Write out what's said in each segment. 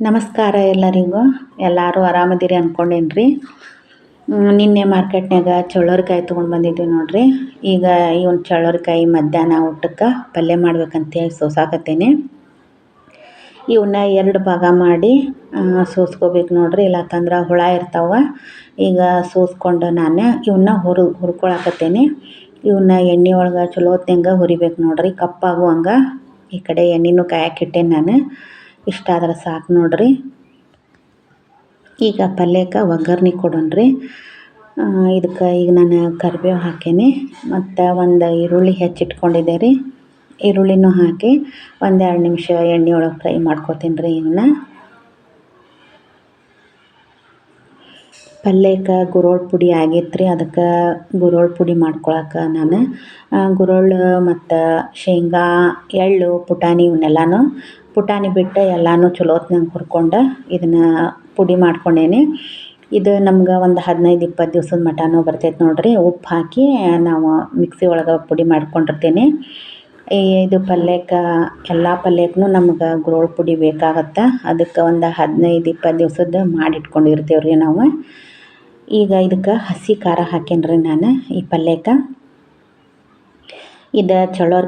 ನಮಸ್ಕಾರ ಎಲ್ಲರಿಗೂ. ಎಲ್ಲರೂ ಆರಾಮದಿರಿ ಅಂದ್ಕೊಂಡೇನಿ ರೀ ನಿನ್ನೆ ಮಾರ್ಕೆಟ್ನಾಗ ಚಳ್ಳೋರಿಕಾಯಿ ತೊಗೊಂಡು ಬಂದಿದ್ವಿ ನೋಡಿರಿ. ಈಗ ಈ ಒಂದು ಚಳ್ಳೋರಿಕಾಯಿ ಮಧ್ಯಾಹ್ನ ಊಟಕ್ಕೆ ಪಲ್ಯ ಮಾಡ್ಬೇಕಂತೇಳಿ ಸೋಸಾಕತ್ತೇನೆ. ಇವನ್ನ ಎರಡು ಭಾಗ ಮಾಡಿ ಸೋಸ್ಕೋಬೇಕು ನೋಡಿರಿ. ಇಲ್ಲಾಂತಂದ್ರೆ ಹುಳ ಇರ್ತಾವ. ಈಗ ಸೋಸ್ಕೊಂಡು ನಾನು ಇವನ್ನ ಹುರು, ಹುರ್ಕೊಳಕತ್ತೇನೆ. ಇವನ್ನ ಎಣ್ಣೆ ಒಳಗೆ ಚಲೋ ಹೊತ್ತಂಗೆ ಹುರಿಬೇಕು ನೋಡಿರಿ. ಕಪ್ಪಾಗುವಂಗೆ ಈ ಕಡೆ ಎಣ್ಣೆನೂ ಕಾಯಕ್ಕಿಟ್ಟೇನಿ ನಾನು. ಇಷ್ಟ ಆದ್ರೆ ಸಾಕು ನೋಡ್ರಿ. ಈಗ ಪಲ್ಯಕ್ಕೆ ಒಗ್ಗರ್ಣೆ ಕೊಡೋಣ್ರಿ. ಇದಕ್ಕೆ ಈಗ ನಾನು ಕರಿಬೇವು ಹಾಕೇನಿ. ಮತ್ತು ಒಂದು ಈರುಳ್ಳಿ ಹೆಚ್ಚಿಟ್ಕೊಂಡಿದ್ದೆ ರೀ ಈರುಳ್ಳಿನೂ ಹಾಕಿ ಒಂದೆರಡು ನಿಮಿಷ ಎಣ್ಣೆ ಒಳಗೆ ಫ್ರೈ ಮಾಡ್ಕೊತೀನಿ ರೀ ಇವನ್ನ ಪಲ್ಯಕ್ಕೆ ಗುರೋಳ್ ಪುಡಿ ಆಗಿತ್ತು ರೀ ಅದಕ್ಕೆ ಗುರೋಳ್ ಪುಡಿ ಮಾಡ್ಕೊಳಕ್ಕೆ ನಾನು ಗುರೋಳ್ ಮತ್ತು ಶೇಂಗಾ, ಎಳ್ಳು, ಪುಟಾಣಿ ಇವನ್ನೆಲ್ಲನೂ ಪುಟಾಣಿ ಬಿಟ್ಟು ಎಲ್ಲನೂ ಚಲೋ ಹೊತ್ನಾಗ ಹುರ್ಕೊಂಡು ಇದನ್ನು ಪುಡಿ ಮಾಡ್ಕೊಂಡೇನಿ. ಇದು ನಮ್ಗೆ ಒಂದು ಹದಿನೈದು ಇಪ್ಪತ್ತು ದಿವ್ಸದ ಮಟನೂ ಬರ್ತೈತೆ ನೋಡಿರಿ. ಉಪ್ಪು ಹಾಕಿ ನಾವು ಮಿಕ್ಸಿ ಒಳಗೆ ಪುಡಿ ಮಾಡ್ಕೊಂಡಿರ್ತೀನಿ. ಇದು ಪಲ್ಯಕ್ಕೆ, ಎಲ್ಲ ಪಲ್ಯಕ್ಕೂ ನಮ್ಗೆ ಗುರೋಳ್ ಪುಡಿ ಬೇಕಾಗತ್ತೆ. ಅದಕ್ಕೆ ಒಂದು ಹದಿನೈದು ಇಪ್ಪತ್ತು ದಿವ್ಸದ್ದು ಮಾಡಿಟ್ಕೊಂಡಿರ್ತೀವಿ ರೀ ನಾವು. ಈಗ ಇದಕ್ಕೆ ಹಸಿ ಖಾರ ಹಾಕೇನಿ ನಾನು ಈ ಪಲ್ಯಕ್ಕೆ. ಇದು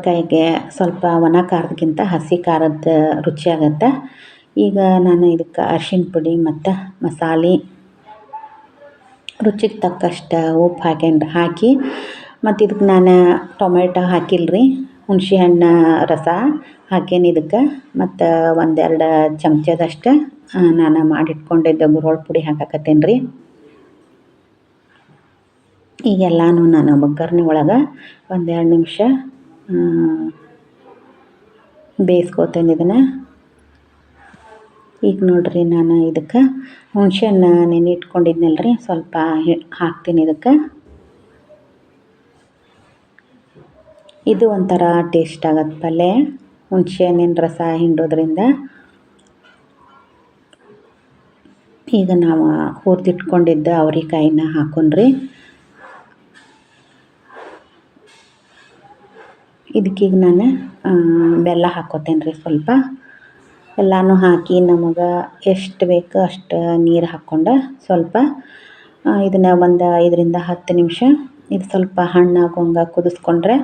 ಕಾಯಿಗೆ ಸ್ವಲ್ಪ ಒಣ ಖಾರಕ್ಕಿಂತ ಹಸಿ ಖಾರದ ರುಚಿ ಆಗತ್ತೆ. ಈಗ ನಾನು ಇದಕ್ಕೆ ಅರ್ಶಿಣ ಪುಡಿ ಮತ್ತು ಮಸಾಲೆ ರುಚಿಗೆ ತಕ್ಕಷ್ಟು ಉಪ್ಪು ಹಾಕ್ಯಂಡು ಹಾಕಿ ಮತ್ತು ಇದಕ್ಕೆ ನಾನು ಟೊಮೆಟೊ ಹಾಕಿಲ್ಲ ರೀ ಹುಣ್ಸೆ ಹಣ್ಣು ರಸ ಹಾಕೇನಿ ಇದಕ್ಕೆ. ಮತ್ತು ಒಂದೆರಡು ಚಮಚದಷ್ಟು ನಾನು ಮಾಡಿಟ್ಕೊಂಡಿದ್ದ ಗುರೋಳ್ಳು ಪುಡಿ ಹಾಕಕತ್ತೇನೆ ರೀ ಈಗೆಲ್ಲನೂ ನಾನು ಒಗ್ಗರಣೆ ಒಳಗೆ ಒಂದೆರಡು ನಿಮಿಷ ಬೇಯಿಸ್ಕೋತೇನೆ ಇದನ್ನು. ಈಗ ನೋಡಿರಿ ನಾನು ಇದಕ್ಕೆ ಹುಣ್ಸೆ ಹಣ್ಣು ನೆನೆ ಇಟ್ಕೊಂಡಿದ್ನಲ್ಲ ರೀ ಸ್ವಲ್ಪ ಹಾಕ್ತೀನಿ ಇದಕ್ಕೆ. ಇದು ಒಂಥರ ಟೇಸ್ಟ್ ಆಗತ್ತೆ ಪಲ್ಯ ಹುಣ್ಸೆ ಹಣ್ಣಿನ ರಸ ಹಿಂಡೋದ್ರಿಂದ. ಈಗ ನಾವು ಹುರಿದಿಟ್ಕೊಂಡಿದ್ದ ಅವ್ರೆಕಾಯಿನ ಹಾಕೊಂಡ್ರಿ. ಇದಕ್ಕೀಗ ನಾನು ಬೆಲ್ಲ ಹಾಕ್ಕೋತೇನೆ ರೀ ಸ್ವಲ್ಪ. ಎಲ್ಲನೂ ಹಾಕಿ ನಮಗೆ ಎಷ್ಟು ಬೇಕು ಅಷ್ಟು ನೀರು ಹಾಕ್ಕೊಂಡು ಸ್ವಲ್ಪ ಇದನ್ನು ಒಂದು ಐದರಿಂದ ಹತ್ತು ನಿಮಿಷ ಇದು ಸ್ವಲ್ಪ ಹಣ್ಣಾಗೋಂಗೆ ಕುದಿಸ್ಕೊಂಡ್ರೆ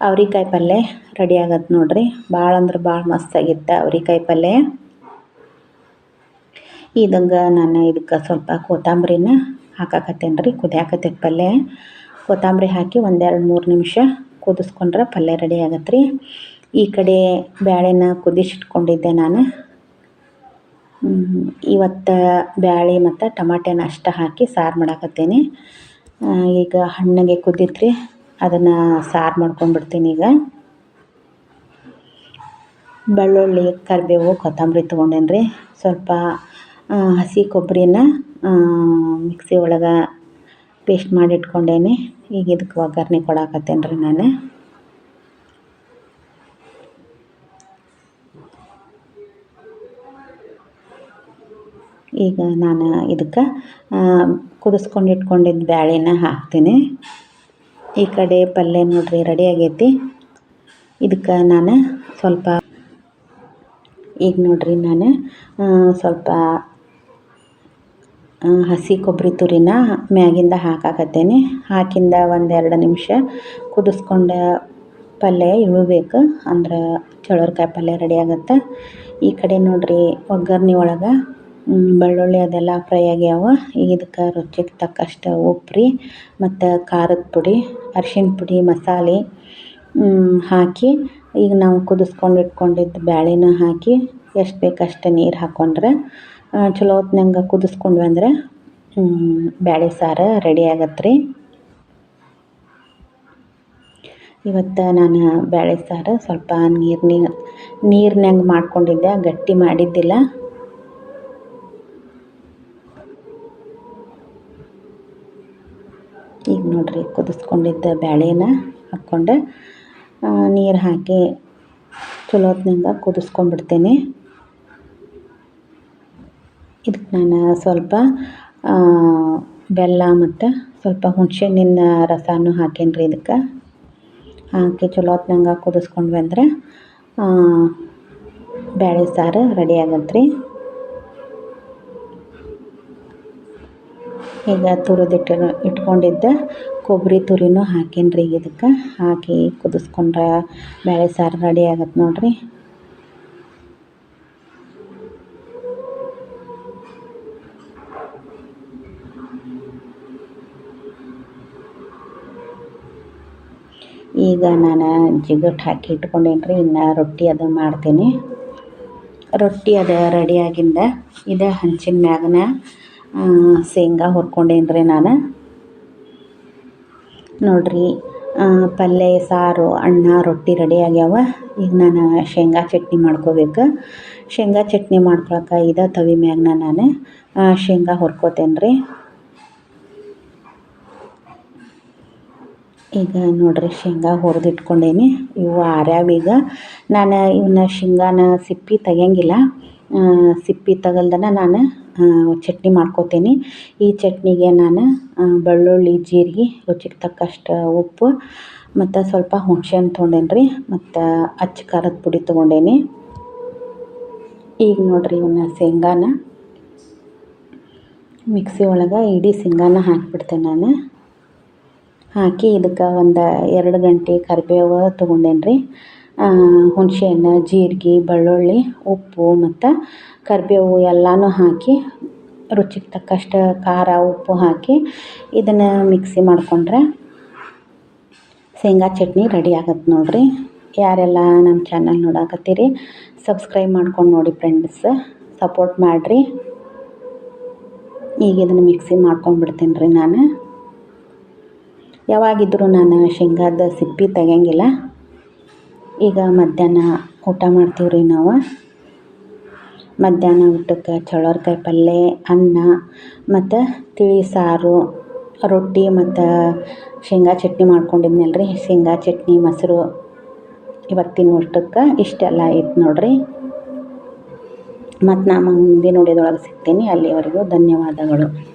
ಅವ್ರಿಕಾಯಿ ಪಲ್ಯ ರೆಡಿ ಆಗತ್ತೆ ನೋಡ್ರಿ. ಭಾಳ ಅಂದ್ರೆ ಭಾಳ ಮಸ್ತಾಗಿತ್ತು ಅವ್ರಿಕಾಯಿ ಪಲ್ಯ. ಇದಂಗೆ ನಾನು ಇದಕ್ಕೆ ಸ್ವಲ್ಪ ಕೊತ್ತಂಬ್ರಿನ ಹಾಕಾಕತ್ತೇನೆ ರೀ ಕುದಿಯಾಕತ್ತೆ ಪಲ್ಯ. ಕೊತ್ತಂಬರಿ ಹಾಕಿ ಒಂದೆರಡು ಮೂರು ನಿಮಿಷ ಕುದಿಸ್ಕೊಂಡ್ರೆ ಪಲ್ಯ ರೆಡಿ ಆಗತ್ತೆ ರೀ ಈ ಕಡೆ ಬ್ಯಾಳೆನ ಕುದಿಸಿಟ್ಕೊಂಡಿದ್ದೆ ನಾನು. ಇವತ್ತು ಬ್ಯಾಳೆ ಮತ್ತು ಟಮಾಟೆನ ಅಷ್ಟು ಹಾಕಿ ಸಾರು ಮಾಡಾಕತ್ತೀನಿ. ಈಗ ಹಣ್ಣಗೆ ಕುದ್ದಿತ್ರಿ ಅದನ್ನು ಸಾರು ಮಾಡ್ಕೊಂಡ್ಬಿಡ್ತೀನಿ ಈಗ. ಬೆಳ್ಳುಳ್ಳಿ, ಕರಿಬೇವು, ಕೊತ್ತಂಬರಿ ತೊಗೊಂಡೇನಿ ರೀ ಸ್ವಲ್ಪ ಹಸಿ ಕೊಬ್ಬರಿನ ಮಿಕ್ಸಿ ಒಳಗೆ ಪೇಸ್ಟ್ ಮಾಡಿ ಇಟ್ಕೊಂಡೇನಿ. ಈಗ ಇದಕ್ಕೆ ಒಗ್ಗರಣೆ ಕೊಡಾಕತ್ತೇನೆ ರೀ ನಾನು? ಈಗ ನಾನು ಇದಕ್ಕೆ ಕುದಿಸ್ಕೊಂಡು ಇಟ್ಕೊಂಡಿದ್ದ ಬ್ಯಾಳೆನ ಹಾಕ್ತೀನಿ. ಈ ಕಡೆ ಪಲ್ಯ ನೋಡ್ರಿ ರೆಡಿ ಆಗೈತಿ. ಇದಕ್ಕೆ ನಾನು ಸ್ವಲ್ಪ, ಈಗ ನೋಡ್ರಿ ನಾನು ಸ್ವಲ್ಪ ಹಸಿ ಕೊಬ್ಬರಿ ತುರಿನ ಮ್ಯಾಗಿಂದ ಹಾಕಾಕತ್ತೇನೆ. ಹಾಕಿಂದ ಒಂದೆರಡು ನಿಮಿಷ ಕುದಿಸ್ಕೊಂಡ ಪಲ್ಯ ಇಳಬೇಕು. ಅಂದ್ರೆ ಚಳ್ಳರ್ಕಾಯಿ ಪಲ್ಯ ರೆಡಿ ಆಗುತ್ತೆ. ಈ ಕಡೆ ನೋಡಿರಿ ಒಗ್ಗರ್ಣೆ ಒಳಗೆ ಬೆಳ್ಳುಳ್ಳಿ ಅದೆಲ್ಲ ಫ್ರೈ ಆಗ್ಯಾವ. ಈಗ ಇದಕ್ಕೆ ರುಚಿಗೆ ತಕ್ಕಷ್ಟು ಉಪ್ಪು ರೀ ಮತ್ತು ಖಾರದ ಪುಡಿ, ಅರ್ಶಿಣ ಪುಡಿ, ಮಸಾಲೆ ಹಾಕಿ ಈಗ ನಾವು ಕುದಿಸ್ಕೊಂಡು ಇಟ್ಕೊಂಡಿದ್ದು ಬ್ಯಾಳಿನ ಹಾಕಿ ಎಷ್ಟು ಬೇಕಷ್ಟು ನೀರು ಹಾಕ್ಕೊಂಡ್ರೆ ಚಲೋ ಹೊತ್ನಾಗ ಕುದಿಸ್ಕೊಂಡ್ವಿ ಅಂದ್ರೆ ಬ್ಯಾಳೆ ಸಾರು ರೆಡಿ ಆಗತ್ತೆ ರೀ. ಇವತ್ತು ನಾನು ಬ್ಯಾಳೆ ಸಾರು ಸ್ವಲ್ಪ ನೀರು ನೀರಿನಾಗ ಮಾಡ್ಕೊಂಡಿದ್ದೆ, ಗಟ್ಟಿ ಮಾಡಿದ್ದಿಲ್ಲ. ಈಗ ನೋಡ್ರಿ ಕುದಿಸ್ಕೊಂಡಿದ್ದ ಬ್ಯಾಳೆನ ಹಾಕ್ಕೊಂಡು ನೀರು ಹಾಕಿ ಚಲೋ ಹೊತ್ನಾಗ ಕುದಿಸ್ಕೊಂಡ್ಬಿಡ್ತೇನೆ. ನಾನು ಸ್ವಲ್ಪ ಬೆಲ್ಲ ಮತ್ತು ಸ್ವಲ್ಪ ಹುಣ್ಸೆ ಹಣ್ಣಿನ ರಸನೂ ಹಾಕೇನಿ ರೀ ಇದಕ್ಕೆ. ಹಾಕಿ ಚಲೋ ಹೊತ್ನಂಗೆ ಕುದಿಸ್ಕೊಂಡು ಬಂದರೆ ಬೇಳೆ ಸಾರು ರೆಡಿ ಆಗತ್ತೆ ರೀ ಈಗ ತುರಿದಿಟ್ಟು ಇಟ್ಕೊಂಡಿದ್ದ ಕೊಬ್ಬರಿ ತುರಿನೂ ಹಾಕೇನಿ ರೀ ಇದಕ್ಕೆ. ಹಾಕಿ ಕುದಿಸ್ಕೊಂಡ್ರೆ ಬೇಳೆ ಸಾರು ರೆಡಿ ಆಗತ್ತೆ ನೋಡಿರಿ. ಈಗ ನಾನು ಜಿಗಟ್ ಹಾಕಿ ಇಟ್ಕೊಂಡೇನಿ ರೀ ಇನ್ನು ರೊಟ್ಟಿ ಅದು ಮಾಡ್ತೀನಿ. ರೊಟ್ಟಿ ಅದು ರೆಡಿಯಾಗಿಂದ ಇದು ಹಂಚಿನ ಮ್ಯಾಗನ ಶೇಂಗಾ ಹುರ್ಕೊಂಡೇನಿ ರೀ ನಾನು. ನೋಡ್ರಿ ಪಲ್ಯ ಸಾರು, ಅನ್ನ, ರೊಟ್ಟಿ ರೆಡಿ ಆಗ್ಯಾವ. ಈಗ ನಾನು ಶೇಂಗಾ ಚಟ್ನಿ ಮಾಡ್ಕೋಬೇಕು. ಶೇಂಗಾ ಚಟ್ನಿ ಮಾಡ್ಕೊಳಕ್ಕೆ ಇದೇ ತವಿ ಮ್ಯಾಗನ ನಾನು ಶೇಂಗಾ ಹುರ್ಕೋತೇನೆ ರೀ ಈಗ ನೋಡಿರಿ ಶೇಂಗಾ ಹುರಿದಿಟ್ಕೊಂಡೇನಿ. ಇವು ಆರ್ಯಾವ ಈಗ. ನಾನು ಇವನ್ನ ಶೇಂಗಾನ ಸಿಪ್ಪಿ ತೆಗಿಯಂಗಿಲ್ಲ. ಸಿಪ್ಪಿ ತಗಲ್ದನ ನಾನು ಚಟ್ನಿ ಮಾಡ್ಕೋತೀನಿ. ಈ ಚಟ್ನಿಗೆ ನಾನು ಬೆಳ್ಳುಳ್ಳಿ, ಜೀರಿಗೆ, ರುಚಿಗೆ ತಕ್ಕಷ್ಟು ಉಪ್ಪು, ಮತ್ತು ಸ್ವಲ್ಪ ಹುಣ್ಸೆಹಣ್ಣು ತೊಗೊಂಡೇನಿ ರೀ ಮತ್ತು ಅಚ್ಚ ಖಾರದ ಪುಡಿ ತೊಗೊಂಡೇನಿ. ಈಗ ನೋಡಿರಿ ಇವನ್ನ ಶೇಂಗಾನ. ಮಿಕ್ಸಿ ಒಳಗೆ ಇಡೀ ಶೇಂಗಾನ ಹಾಕಿಬಿಡ್ತೇನೆ ನಾನು. ಹಾಕಿ ಇದಕ್ಕೆ ಒಂದು ಎರಡು ಗಂಟೆ ಕರಿಬೇವು ತೊಗೊಂಡೇನಿ ರೀ ಹುಣಸೆ ಹಣ್ಣು ಜೀರಿಗೆ, ಬೆಳ್ಳುಳ್ಳಿ, ಉಪ್ಪು ಮತ್ತು ಕರಿಬೇವು ಎಲ್ಲನೂ ಹಾಕಿ ರುಚಿಗೆ ತಕ್ಕಷ್ಟು ಖಾರ, ಉಪ್ಪು ಹಾಕಿ ಇದನ್ನು ಮಿಕ್ಸಿ ಮಾಡಿಕೊಂಡ್ರೆ ಶೇಂಗಾ ಚಟ್ನಿ ರೆಡಿ ಆಗತ್ತೆ ನೋಡಿರಿ. ಯಾರೆಲ್ಲ ನಮ್ಮ ಚಾನಲ್ ನೋಡಾಕತ್ತೀರಿ ಸಬ್ಸ್ಕ್ರೈಬ್ ಮಾಡ್ಕೊಂಡು ನೋಡಿ ಫ್ರೆಂಡ್ಸ್ ಸಪೋರ್ಟ್ ಮಾಡಿರಿ. ಈಗ ಇದನ್ನು ಮಿಕ್ಸಿ ಮಾಡ್ಕೊಂಡ್ಬಿಡ್ತೀನಿ ರೀ ನಾನು. ಯಾವಾಗಿದ್ದರೂ ನಾನು ಶೇಂಗಾದ ಸಿಪ್ಪೆ ತೆಗಿಯಂಗಿಲ್ಲ. ಈಗ ಮಧ್ಯಾಹ್ನ ಊಟ ಮಾಡ್ತೀವಿ ರೀ ನಾವು. ಮಧ್ಯಾಹ್ನ ಊಟಕ್ಕೆ ಚಳ್ಳವ್ರೆಕಾಯಿ ಪಲ್ಯ ಅನ್ನ ಮತ್ತು ತಿಳಿ ಸಾರು, ರೊಟ್ಟಿ ಮತ್ತು ಶೇಂಗಾ ಚಟ್ನಿ ಮಾಡ್ಕೊಂಡಿದ್ನಲ್ಲ ರೀ ಶೇಂಗಾ ಚಟ್ನಿ, ಮೊಸರು ಇವತ್ತಿನ ಊಟಕ್ಕೆ ಇಷ್ಟೆಲ್ಲ ಐತೆ ನೋಡಿರಿ. ಮತ್ತು ನಾ ಮುಂದಿನ ವಿಡಿಯೋದೊಳಗೆ ಸಿಗ್ತೀನಿ. ಅಲ್ಲಿವರೆಗೂ ಧನ್ಯವಾದಗಳು.